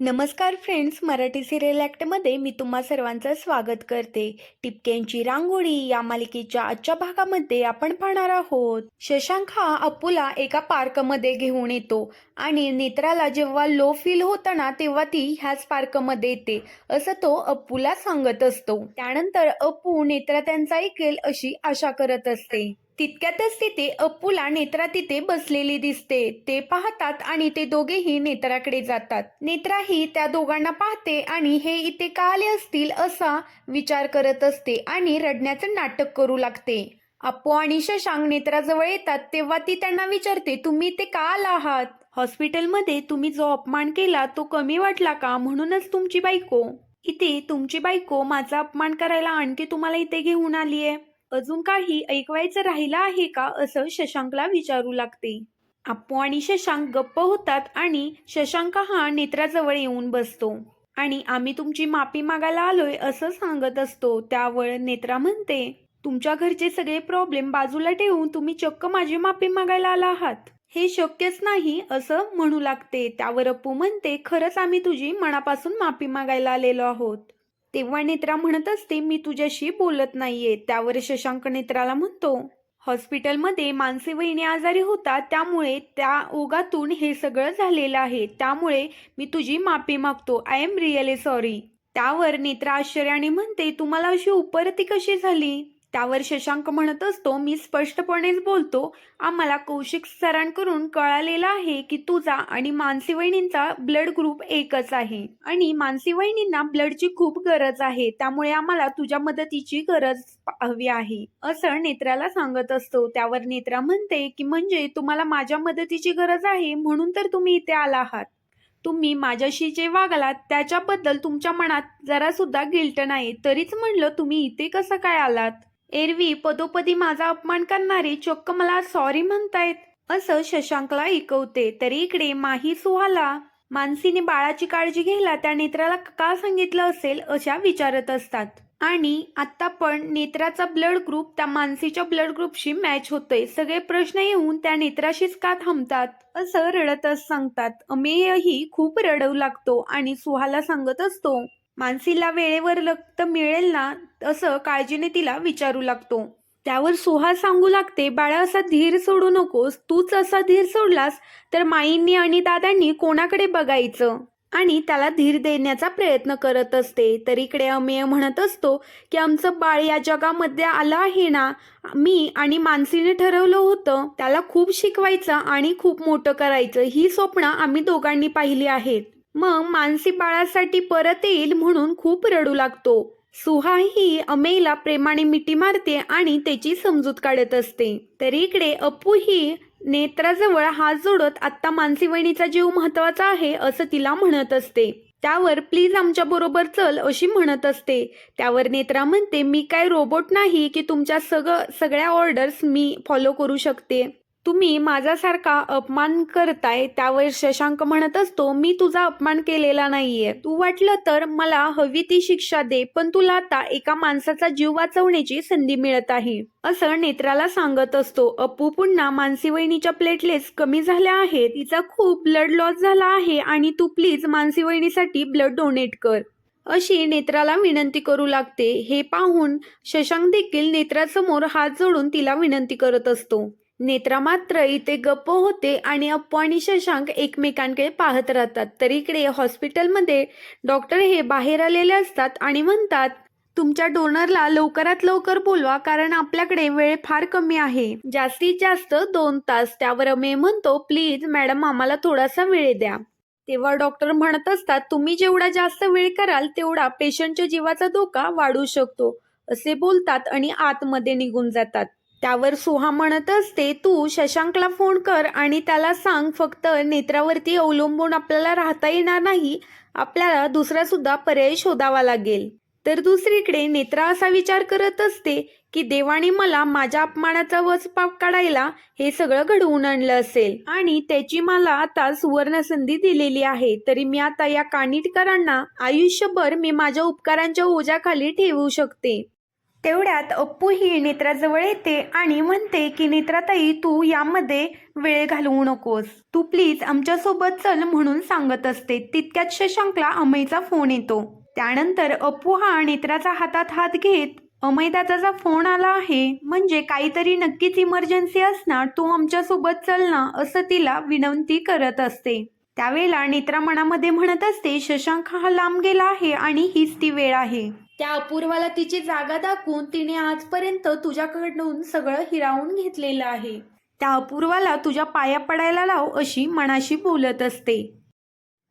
नमस्कार friends Marathi serial ॲक्टमध्ये मी तुम्हा सर्वांचं स्वागत करते. टिपक्यांची रांगोळी या मालिकेच्या आजच्या भागामध्ये आपण पाहणार आहोत. शशांक हा अपूला एका पार्कमध्ये घेऊन येतो आणि नेत्राला जेव्हा लो फील होतं ना तेव्हा ती ह्याच पार्कमध्ये येते असं तो अपूला सांगत असतो. त्यानंतर अपू नेत्रा त्यांचा ऐकेल अशी आशा करत असते. तितक्यातच तिथे अप्पूला नेत्रा तिथे बसलेली दिसते. ते पाहतात आणि ते दोघेही नेत्राकडे जातात. नेत्राही त्या दोघांना पाहते आणि हे इथे का आले असतील असा विचार करत असते आणि रडण्याचं नाटक करू लागते. अप्पू आणि शशांक नेत्राजवळ येतात तेव्हा ती त्यांना विचारते तुम्ही इथे का आला आहात? हॉस्पिटलमध्ये तुम्ही जो अपमान केला तो कमी वाटला का? म्हणूनच तुमची बायको. इथे तुमची बायको माझा अपमान करायला आणखी तुम्हाला इथे घेऊन आली आहे अजून काही ऐकवायचं राहिलं आहे का असं शशांकला विचारू लागते. आप्पू आणि शशांक गप्प होतात आणि शशांक हा नेत्राजवळ येऊन बसतो. आणि आम्ही तुमची माफी मागायला आलोय असं सांगत असतो. त्यावर नेत्रा म्हणते तुमच्या घरचे सगळे प्रॉब्लेम बाजूला ठेवून तुम्ही चक्क माझी माफी मागायला आला आहात. हे शक्यच नाही असं म्हणू लागते. त्यावर अप्पू म्हणते खरंच आम्ही तुझी मनापासून माफी मागायला आलेलो आहोत. तेव्हा नेत्रा म्हणत असते मी तुझ्याशी बोलत नाहीये. त्यावर शशांक नेत्राला म्हणतो हॉस्पिटलमध्ये मानसी वहिनी आजारी होता त्यामुळे त्या ओघातून हे सगळं झालेलं आहे. त्यामुळे मी तुझी माफी मागतो. आय एम रिअली सॉरी त्यावर नेत्रा आश्चर्याने म्हणते तुम्हाला अशी उपरती कशी झाली? त्यावर शशांक म्हणत असतो मी स्पष्टपणेच बोलतो. आम्हाला कौशिक सरांकडून कळालेलं आहे की तुझा आणि मानसी वहिनींचा ब्लड ग्रुप एकच आहे आणि मानसी वहिनींना ब्लडची खूप गरज आहे. त्यामुळे आम्हाला तुझ्या मदतीची गरज हवी आहे. असं नेत्राला सांगत असतो. त्यावर नेत्रा म्हणते की म्हणजे तुम्हाला माझ्या मदतीची गरज आहे? म्हणून तर तुम्ही इथे आला आहात. तुम्ही माझ्याशी जे वागलात त्याच्याबद्दल तुमच्या मनात जरा सुद्धा गिल्ट नाही. तरीच म्हणलं तुम्ही इथे कसं काय आलात? एरवी पदोपदी माझा अपमान करणारे चक्क मला सॉरी म्हणतायत. असं शशांकला ऐकवते. तरी इकडे माही सुहाला मानसीने बाळाची काळजी घ्यायला त्या नेत्राला का सांगितलं असेल अशा विचारत असतात. आणि आता पण नेत्राचा ब्लड ग्रुप त्या मानसीच्या ब्लड ग्रुपशी मॅच होतोय. सगळे प्रश्न येऊन त्या नेत्राशीच का थांबतात? असं रडतच सांगतात. अमेयही खूप रडवू लागतो आणि सुहाला सांगत असतो मानसीला वेळेवर रक्त मिळेल ना असं काळजीने तिला विचारू लागतो. त्यावर सुहा सांगू लागते बाळा असा धीर सोडू नकोस. तूच असा धीर सोडलास तर माईंनी आणि दादांनी कोणाकडे बघायचं? आणि त्याला धीर देण्याचा प्रयत्न करत असते. तर इकडे अमेय म्हणत असतो की आमचं बाळ या जगामध्ये आलं आहे ना मी आणि मानसीने ठरवलं होतं त्याला खूप शिकवायचं आणि खूप मोठं करायचं. ही स्वप्न आम्ही दोघांनी पाहिली आहेत. मग मानसी बाळासाठी परत येईल म्हणून खूप रडू लागतो. सुहा ही अमेयला प्रेमाने मिठी मारते आणि त्याची समजूत काढत असते. तर इकडे अप्पूही नेत्राजवळ हात जोडत आत्ता मानसी वहिनीचा जीव महत्त्वाचा आहे असं तिला म्हणत असते. त्यावर प्लीज आमच्या बरोबर चल अशी म्हणत असते. त्यावर नेत्रा म्हणते मी काय रोबोट नाही की तुमच्या सगळं सगळ्या ऑर्डर्स मी फॉलो करू शकते. तुम्ही माझ्यासारखा अपमान करताय त्यावर शशांक म्हणत असतो मी तुझा अपमान केलेला नाहीये. तू वाटलं तर मला हवी ती शिक्षा दे पण तुला आता एका माणसाचा जीव वाचवण्याची संधी मिळत आहे. असं नेत्राला सांगत असतो. अप्पू पुन्हा मानसी वहिनीच्या प्लेटलेट्स कमी झाल्या आहेत. तिचा खूप ब्लड लॉस झाला आहे आणि तू प्लीज मानसी वहिनीसाठी ब्लड डोनेट कर. अशी नेत्राला विनंती करू लागते. हे पाहून शशांक देखील नेत्रासमोर हात जोडून तिला विनंती करत असतो. नेत्रा मात्र इथे गप्प होते आणि अप्पू आणि शशांक एकमेकांकडे पाहत राहतात. तर इकडे हॉस्पिटलमध्ये डॉक्टर हे बाहेर आलेले असतात आणि म्हणतात तुमच्या डोनरला लवकरात लवकर बोलवा कारण आपल्याकडे वेळ फार कमी आहे. जास्तीत जास्त दोन तास. त्यावर अमे म्हणतो प्लीज मॅडम आम्हाला थोडासा वेळ द्या. तेव्हा डॉक्टर म्हणत असतात तुम्ही जेवढा जास्त वेळ कराल तेवढा पेशंटच्या जीवाचा धोका वाढू शकतो. असे बोलतात आणि आतमध्ये निघून जातात. त्यावर सुहा म्हणत असते तू शशांकला फोन कर आणि त्याला सांग फक्त नेत्रावरती अवलंबून आपल्याला राहता येणार नाही. आपल्याला दुसरा सुद्धा पर्याय शोधावा लागेल. तर दुसरीकडे नेत्रा असा विचार करत असते की देवाने मला माझ्या अपमानाचा वचपाप काढायला हे सगळं घडवून आणलं असेल आणि त्याची मला आता सुवर्ण संधी दिलेली आहे. तरी मी आता या कानिटकरांना आयुष्यभर मी माझ्या उपकारांच्या ओझ्याखाली ठेवू शकते. तेवढ्यात अप्पू ही नेत्राजवळ येते आणि म्हणते की नेत्राताई तू यामध्ये वेळ घालवू नकोस. तू प्लीज आमच्यासोबत चल म्हणून सांगत असते. तितक्यात शशांकला अमयचा फोन येतो. त्यानंतर अप्पू हा नेत्राचा हातात हात घेत अमयदादाचा फोन आला आहे. म्हणजे काहीतरी नक्कीच इमर्जन्सी असणार. तू आमच्यासोबत चल ना असं तिला विनंती करत असते. त्यावेळेला नेत्रा मनामध्ये म्हणत असते शशांक हा लांब गेला आहे आणि हीच ती वेळ आहे. त्या अपूर्वाला तिची जागा दाखवून तिने आजपर्यंत तुझ्याकडून सगळं हिरावून घेतलेलं आहे. त्या अपूर्वाला तुझ्या पाया पडायला लाव अशी मनाशी बोलत असते.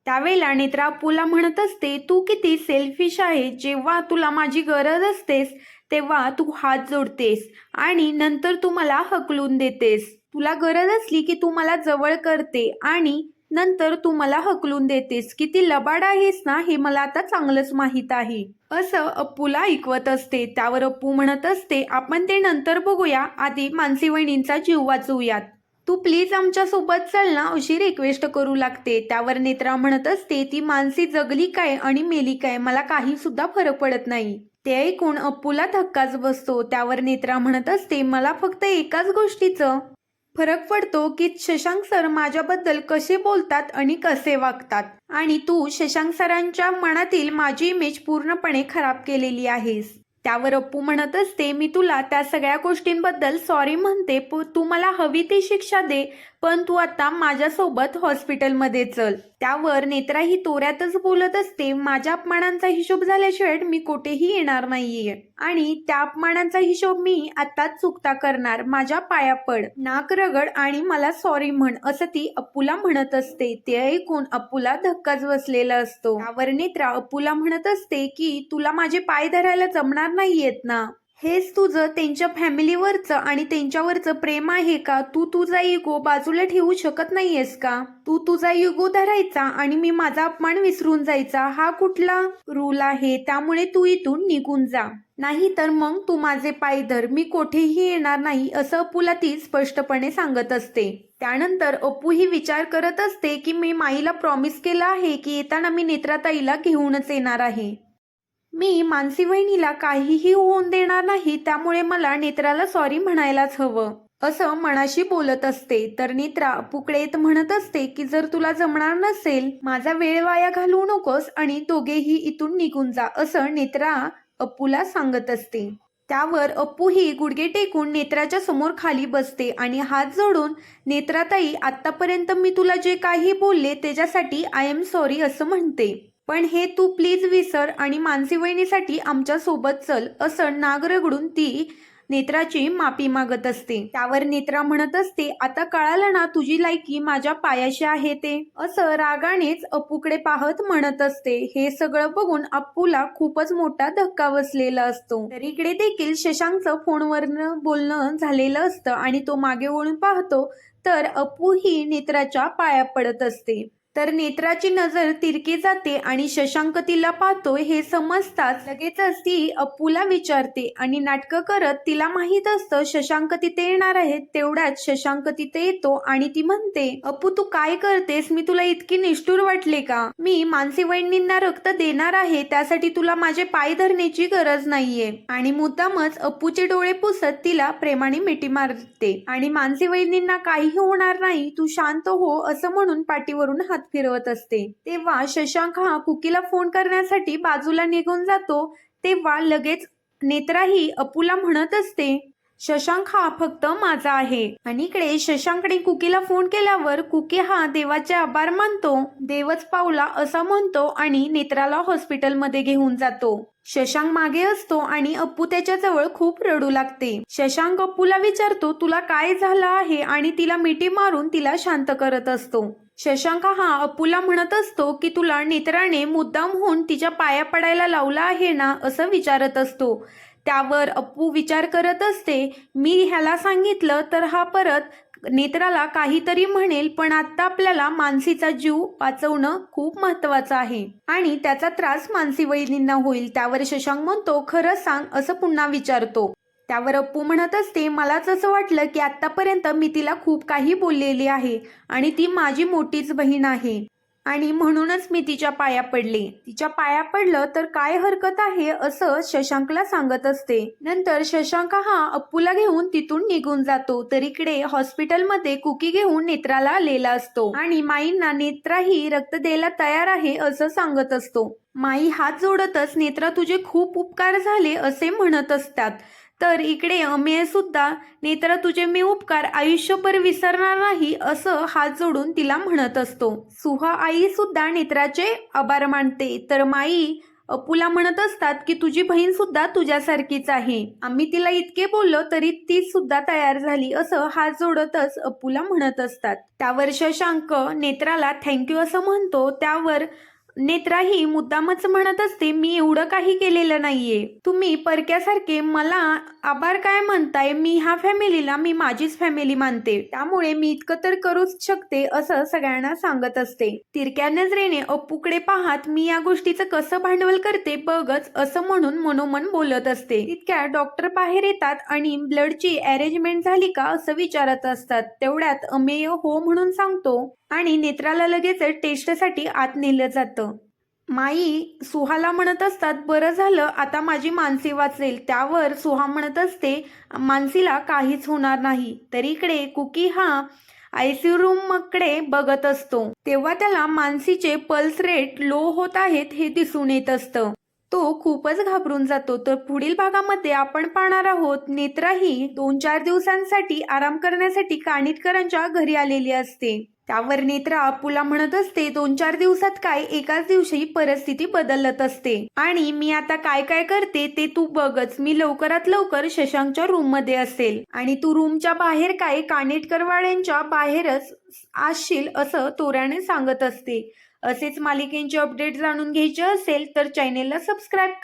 त्यावेळेला नेत्रा अपूला म्हणत असते तू किती सेल्फिश आहे. जेव्हा तुला माझी गरज असतेस तेव्हा तू हात जोडतेस आणि नंतर तू मला हकलून देतेस. तुला गरज असली की तू मला जवळ करते आणि नंतर तू मला हकलून देतेस किती लबाड आहेस ना हे मला आता चांगलंच माहीत आहे. असं अप्पूला ऐकवत असते. त्यावर अप्पू म्हणत असते आपण ते नंतर बघूया. आधी मानसी वहिनींचा जीव वाचवूयात. तू प्लीज आमच्यासोबत चल ना अशी रिक्वेस्ट करू लागते. त्यावर नेत्रा म्हणत असते ती मानसी जगली काय आणि मेली काय मला काही सुद्धा फरक पडत नाही. ते ऐकून अप्पूला धक्काच बसतो. त्यावर नेत्रा म्हणत असते मला फक्त एकाच गोष्टीचं फरक पडतो की शशांक सर माझ्याबद्दल कसे बोलतात आणि कसे वागतात. आणि तू शशांक सरांच्या मनातील माझी इमेज पूर्णपणे खराब केलेली आहेस. त्यावर अप्पू म्हणत असते मी तुला त्या सगळ्या गोष्टींबद्दल सॉरी म्हणते तू मला हवी ती शिक्षा दे पण तू आता माझ्यासोबत हॉस्पिटलमध्ये चल. त्यावर नेत्रा ही तोऱ्यातच बोलत असते. माझ्या अपमानांचा हिशोब झाल्याशिवाय मी कुठेही येणार नाहीये. आणि त्या अपमानांचा हिशोब मी आताच चुकता करणार. माझ्या पाया पड. नाक रगड आणि मला सॉरी म्हण असं ती अप्पूला म्हणत असते. ते ऐकून अप्पूला धक्काच बसलेला असतो. त्यावर नेत्रा अप्पूला म्हणत असते की तुला माझे पाय धरायला जमणार नाही येत ना? हेच तुझं त्यांच्या फॅमिलीवरचं आणि त्यांच्यावरचं प्रेम आहे का? तू तुझा इगो बाजूला ठेवू शकत नाहीयेस का? तू तुझा इगो धरायचा आणि मी माझा अपमान विसरून जायचा हा कुठला रूल आहे? त्यामुळे तू इथून निघून जा. नाही तर मग तू माझे पाय धर मी कोठेही येणार नाही असं अपूला ती स्पष्टपणे सांगत असते. त्यानंतर अप्पू ही विचार करत असते की मी माईला प्रॉमिस केलं आहे की येताना मी नेत्राताईला घेऊनच येणार आहे. मी मानसी वहिनीला काहीही होऊन देणार नाही त्यामुळे मला नेत्राला सॉरी म्हणायलाच हवं. असं मनाशी बोलत असते. तर नेत्रा पुकडे येत म्हणत असते की जर तुला जमणार नसेल माझा वेळ वाया घालवू नकोस आणि दोघेही इथून निघून जा असं नेत्रा अप्पूला सांगत असते. त्यावर अप्पूही गुडघे टेकून नेत्राच्या समोर खाली बसते आणि हात जोडून नेत्राताई आतापर्यंत मी तुला जे काही बोलले त्याच्यासाठी आय एम सॉरी असं म्हणते. पण हे तू प्लीज विसर आणि मानसी वहिनीसाठी आमच्यासोबत चल असं नाग रगडून ती नेत्राची माफी मागत असते. त्यावर नेत्रा म्हणत असते आता कळालं ना तुझी लायकी माझ्या पायाशी आहे ते. असं रागानेच अप्पूकडे पाहत म्हणत असते. हे सगळं बघून अप्पूला खूपच मोठा धक्का बसलेला असतो. तर इकडे देखील शशांकचं फोनवरनं बोलणं झालेलं असतं आणि तो मागे वळून पाहतो तर अप्पू ही नेत्राच्या पाया पडत असते. तर नेत्राची नजर तिरकी जाते आणि शशांक तिला पाहतो हे समजताच लगेचच ती अप्पूला विचारते आणि नाटकं करत तिला माहीत असतं शशांक तिथे येणार आहे तेवढ्यात शशांक तिथे येतो आणि ती म्हणते अप्पू तू काय करतेस? मी तुला इतकी निष्ठुर वाटले का? मी मानसी वहिनींना रक्त देणार आहे त्यासाठी तुला माझे पाय धरण्याची गरज नाहीये. आणि मुद्दामच अप्पूचे डोळे पुसत तिला प्रेमाने मिठी मारते. आणि मानसी वहिनींना काहीही होणार नाही तू शांत हो असं म्हणून पाठीवरून हात फिरवत असते. तेव्हा शशांक हा कुकीला फोन करण्यासाठी बाजूला निघून जातो. तेव्हा लगेच नेत्राही अपूला म्हणत असते शशांक हा फक्त माझा आहे. आणि इकडे शशांकने कुकीला फोन केल्यावर कुकी हा देवाचे आभार मानतो. देवच पावला असं म्हणतो आणि नेत्राला हॉस्पिटलमध्ये घेऊन जातो. शशांक मागे असतो आणि अप्पू त्याच्याजवळ खूप रडू लागते. शशांक अप्पूला विचारतो तुला काय झालं आहे? आणि तिला मिठी मारून तिला शांत करत असतो. शशांक हा अपूला म्हणत असतो की तुला नेत्राने मुद्दाम होऊन तिच्या पाया पडायला लावला आहे ना असं विचारत असतो. त्यावर अप्पू विचार करत असते मी ह्याला सांगितलं तर हा परत नेत्राला काहीतरी म्हणेल पण आता आपल्याला मानसीचा जीव वाचवणं खूप महत्वाचं आहे आणि त्याचा त्रास मानसी वहिनींना होईल. त्यावर शशांक म्हणतो खरं सांग असं पुन्हा विचारतो. त्यावर अप्पू म्हणत असते मलाच असं वाटलं की आतापर्यंत मी तिला खूप काही बोललेली आहे आणि ती माझी मोठीच बहीण आहे. आणि म्हणूनच मी तिच्या पाया पडले. तिच्या पाया पडलं तर काय हरकत आहे असं शशांकला सांगत असते. नंतर शशांक हा अप्पूला घेऊन तिथून निघून जातो. तर इकडे हॉस्पिटलमध्ये कुकी घेऊन नेत्राला आलेला असतो. आणि माईंना नेत्राही रक्त द्यायला तयार आहे असं सांगत असतो. माई हात जोडतच नेत्रा तुझे खूप उपकार झाले असे म्हणत असतात. तर इकडे अमेय सुद्धा नेत्रा तुझे मी उपकार आयुष्यभर विसरणार नाही असं हात जोडून तिला म्हणत असतो. सुहा आई सुद्धा नेत्राचे आभार मानते. तर माई अपुला म्हणत असतात की तुझी बहीण सुद्धा तुझ्यासारखीच आहे. आम्ही तिला इतके बोललो तरी ती सुद्धा तयार झाली असं हात जोडतच अपुला म्हणत असतात. त्यावर शशांक नेत्राला थँक्यू असं म्हणतो त्यावर नेत्राही मुद्दामच म्हणत असते मी एवढं काही केलेलं नाहीये. तुम्ही परक्यासारखे मला आभार काय म्हणताय मी ह्या फॅमिलीला मी माझीच फॅमिली मानते. त्यामुळे मी इतकं तर करूच शकते असं सगळ्यांना सांगत असते. तिरक्या नजरेने अप्पूकडे पाहत मी या गोष्टीचं कसं भांडवल करते बघच असं म्हणून मनोमन बोलत असते. तितक्या डॉक्टर बाहेर येतात आणि ब्लडची अरेंजमेंट झाली का असं विचारत असतात. तेवढ्यात अमेय हो म्हणून सांगतो आणि नेत्राला लगेच टेस्टसाठी आत नेलं जातं. माई सुहाला म्हणत असतात बरं झालं आता माझी मानसी वाचेल. त्यावर सुहा म्हणत असते मानसीला काहीच होणार नाही. तर इकडे कुकी हा आयसीयू रूमकडे बघत असतो. तेव्हा त्याला मानसीचे पल्स रेट लो होत आहेत हे दिसून येत असतं. तो खूपच घाबरून जातो. तर पुढील भागामध्ये आपण पाहणार आहोत नेत्राही दोन चार दिवसांसाठी आराम करण्यासाठी कानिटकरांच्या घरी आलेली असते. त्यावर नेत्रा अप्पूला म्हणत असते. दोन चार दिवसात काय? एकाच दिवशी परिस्थिती बदलत असते. आणि मी आता काय काय करते ते तू बघच. मी लवकरात लवकर शशांकच्या रूममध्ये असेल. आणि तू रूमच्या बाहेर काय? कानेटकरवाड्यांच्या बाहेरच असशील असं तोऱ्याने सांगत असते. असेच मालिकेंचे अपडेट जाणून घ्यायचे असेल तर चॅनेलला सबस्क्राईब